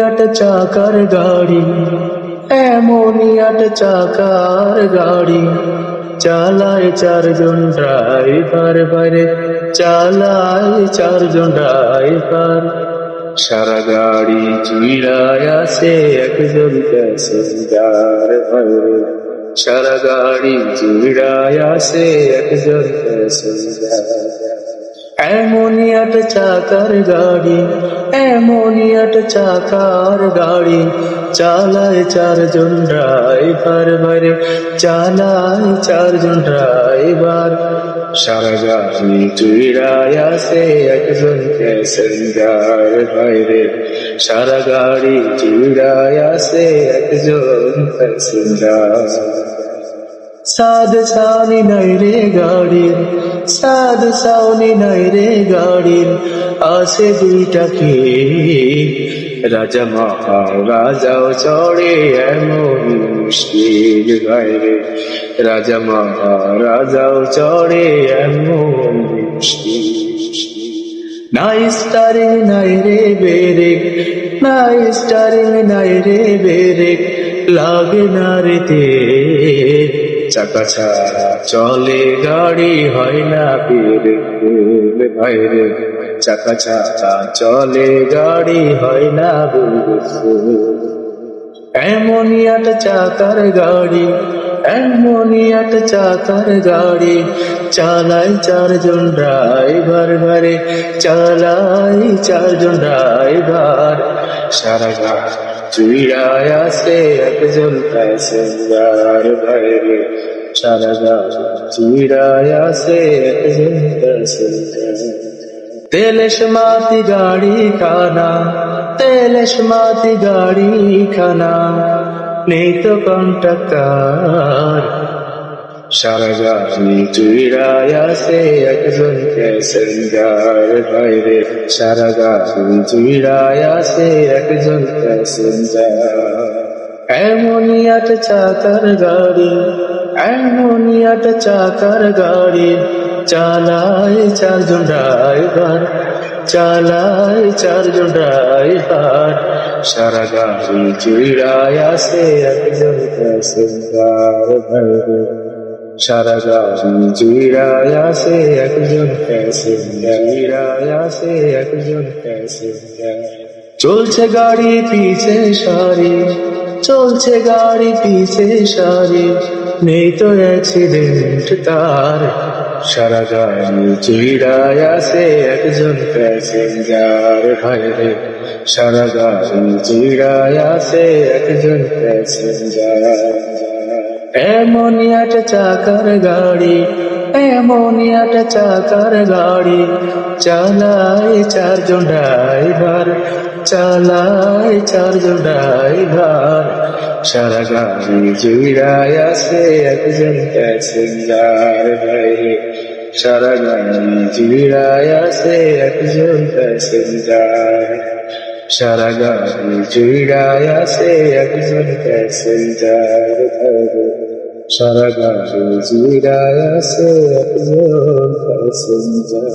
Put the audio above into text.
আট চাকার গাড়ি আট চাকার গাড়ি। চালায় চারজন ড্রাইভার বাইরে, চালায় চারজন ড্রাইভার। সারা গাড়ি চুইড়ায় আসে একজন প্যাসেঞ্জার বাইরে। সারা গাড়ি চুইড়ায় আসে একজন প্যাসেঞ্জার। এমনই আট চাকার গাড়ি এমনই আট চাকার গাড়ি। চালায় চারজন ড্রাইভার বাইরে চালায় চারজন ড্রাইভার। সারা গাড়ি চুইরায় আসে একজন প্যাসেঞ্জার বাইরে সারা গাড়ি চুইরায় আসে একজন প্যাসেঞ্জার। সাদ সানি নাই রে গাড়ির সাদ সাউনি নাই রে গাড়ির, আসে দুইটা কে রাজা মহারাজাও চড়ে এমন মুশকিল বাইরে রাজা মহারাজাও চড়ে এমন মুশকিল। নাই স্টারিং নাই রে বেরে নাই স্টারিং নাই রে বেরে লাগে না রে চাকা ছাড়া চলে গাড়ি হয় না বেরে বাইরে চাকা ছাড়া চলে গাড়ি হয় না এমনই আট চাকার গাড়ি, এমনই চাকার গাড়ি। চালায় চারজন ড্রাইভার ঘরে, চালায় চারজন ড্রাইভার। সারা গাড়ি চুইড়ায় আসে একজন প্যাসেঞ্জার বাইরে। সারা গাড়ি চুইড়ায় আসে একজন তেলেশ মাতি গাড়ি খানা তেলেশ মাতি গাড়ি খানা নেই তো কন্ট্রাক্টার সারা গাড়ি চুইরায় আসে বাইরে। সারা গাড়ি চুইরায় আসে একজন চাকার গাড়ি, এমনই আট চাকার গাড়ি। চালায় চারজন ড্রাইভার, চালায় চারজন ড্রাইভার। সারা গাড়ি চুইরায় আসে একজন বাইরে। সারা গাড়ি চুইরায় আসে একজন প্যাসেঞ্জার আসে একজন চলছে গাড়ি পিছে সারি, চলছে গাড়ি পিছে সারি, নেই তো অ্যাক্সিডেন্ট তার। সারা গাড়ি চুইরায় আসে একজন প্যাসেঞ্জার ভাইরে সারা গাড়ি চুইরায় আসে একজন প্যাসেঞ্জার। এমনই চাকার গাড়ি এমনই চাকার গাড়ি। চালায় চারজন ড্রাইভার, চালায় চারজন ড্রাইভার। সারা গাড়ি জুড়ায় আসে একজন প্যাসেঞ্জার বাইরে সারা গাড়ি জুড়ায় আসে একজন প্যাসেঞ্জার। সারা গাড়ি জুড়ায় আছে একজন প্যাসেঞ্জার বাইরে সারা গাড়ি জুড়ায় আছে একজন প্যাসেঞ্জার